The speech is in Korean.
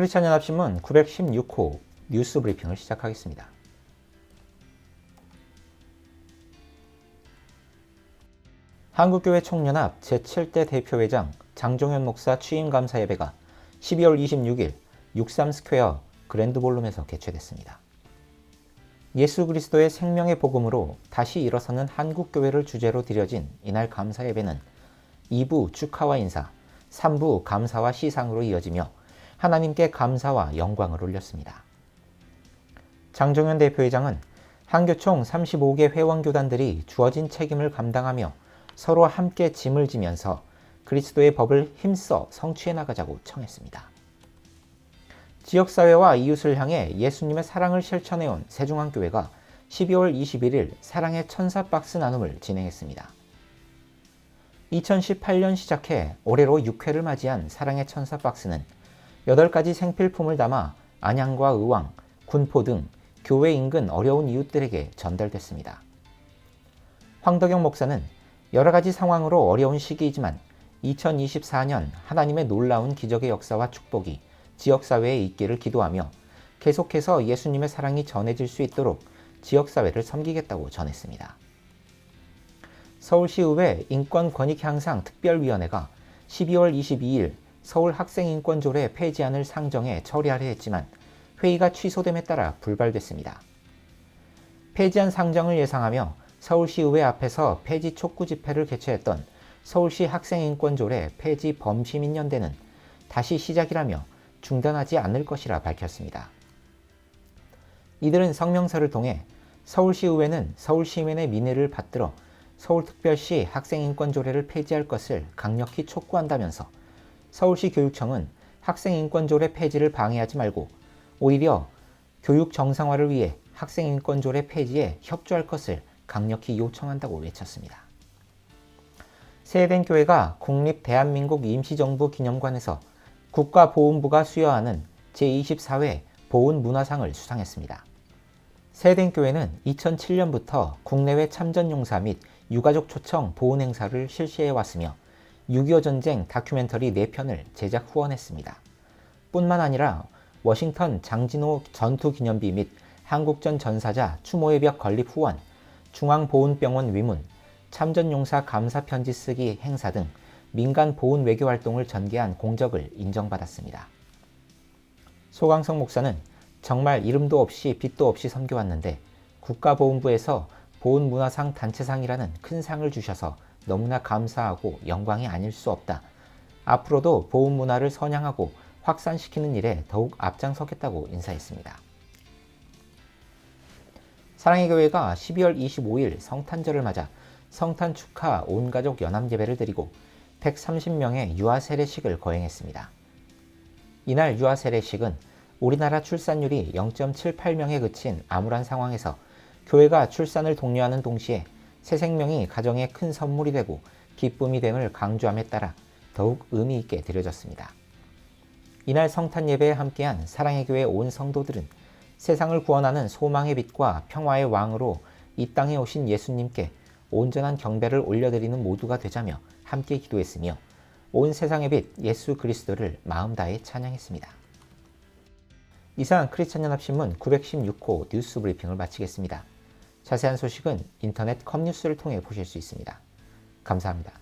크리스찬 연합신문 916호 뉴스 브리핑을 시작하겠습니다. 한국교회 총연합 제7대 대표회장 장종현 목사 취임 감사 예배가 12월 26일 63 스퀘어 그랜드 볼룸에서 개최됐습니다. 예수 그리스도의 생명의 복음으로 다시 일어서는 한국교회를 주제로 드려진 이날 감사 예배는 2부 축하와 인사, 3부 감사와 시상으로 이어지며 하나님께 감사와 영광을 올렸습니다. 장종현 대표회장은 한교총 35개 회원교단들이 주어진 책임을 감당하며 서로 함께 짐을 지면서 그리스도의 법을 힘써 성취해 나가자고 청했습니다. 지역사회와 이웃을 향해 예수님의 사랑을 실천해온 세중앙교회가 12월 21일 사랑의 천사 박스 나눔을 진행했습니다. 2018년 시작해 올해로 6회를 맞이한 사랑의 천사 박스는 8가지 생필품을 담아 안양과 의왕, 군포 등 교회 인근 어려운 이웃들에게 전달됐습니다. 황덕영 목사는 여러 가지 상황으로 어려운 시기이지만 2024년 하나님의 놀라운 기적의 역사와 축복이 지역사회에 있기를 기도하며 계속해서 예수님의 사랑이 전해질 수 있도록 지역사회를 섬기겠다고 전했습니다. 서울시의회 인권권익향상 특별위원회가 12월 22일 서울 학생인권조례 폐지안을 상정해 처리하려 했지만 회의가 취소됨에 따라 불발됐습니다. 폐지안 상정을 예상하며 서울시의회 앞에서 폐지 촉구 집회를 개최했던 서울시 학생인권조례 폐지 범시민연대는 다시 시작이라며 중단하지 않을 것이라 밝혔습니다. 이들은 성명서를 통해 서울시의회는 서울시민의 민의를 받들어 서울특별시 학생인권조례를 폐지할 것을 강력히 촉구한다면서 서울시 교육청은 학생 인권조례 폐지를 방해하지 말고 오히려 교육 정상화를 위해 학생 인권조례 폐지에 협조할 것을 강력히 요청한다고 외쳤습니다. 세된 교회가 국립대한민국 임시정부 기념관에서 국가보훈부가 수여하는 제24회 보훈문화상을 수상했습니다. 세den교회는 2007년부터 국내외 참전용사 및 유가족 초청 보훈 행사를 실시해 왔으며 6.25 전쟁 다큐멘터리 4편을 제작 후원했습니다. 뿐만 아니라 워싱턴 장진호 전투기념비 및 한국전 전사자 추모의 벽 건립 후원, 중앙보훈병원 위문, 참전용사 감사 편지 쓰기 행사 등 민간 보훈 외교 활동을 전개한 공적을 인정받았습니다. 소강성 목사는 정말 이름도 없이 빛도 없이 섬겨왔는데 국가보훈부에서 보훈문화상 단체상이라는 큰 상을 주셔서 너무나 감사하고 영광이 아닐 수 없다. 앞으로도 보훈 문화를 선양하고 확산시키는 일에 더욱 앞장서겠다고 인사했습니다. 사랑의 교회가 12월 25일 성탄절을 맞아 성탄 축하 온가족 연합 예배를 드리고 130명의 유아 세례식을 거행했습니다. 이날 유아 세례식은 우리나라 출산율이 0.78명에 그친 암울한 상황에서 교회가 출산을 독려하는 동시에 새 생명이 가정에 큰 선물이 되고 기쁨이 됨을 강조함에 따라 더욱 의미 있게 드려졌습니다. 이날 성탄 예배에 함께한 사랑의 교회 온 성도들은 세상을 구원하는 소망의 빛과 평화의 왕으로 이 땅에 오신 예수님께 온전한 경배를 올려드리는 모두가 되자며 함께 기도했으며 온 세상의 빛 예수 그리스도를 마음 다해 찬양했습니다. 이상 크리스천 연합신문 916호 뉴스 브리핑을 마치겠습니다. 자세한 소식은 인터넷 컴뉴스를 통해 보실 수 있습니다. 감사합니다.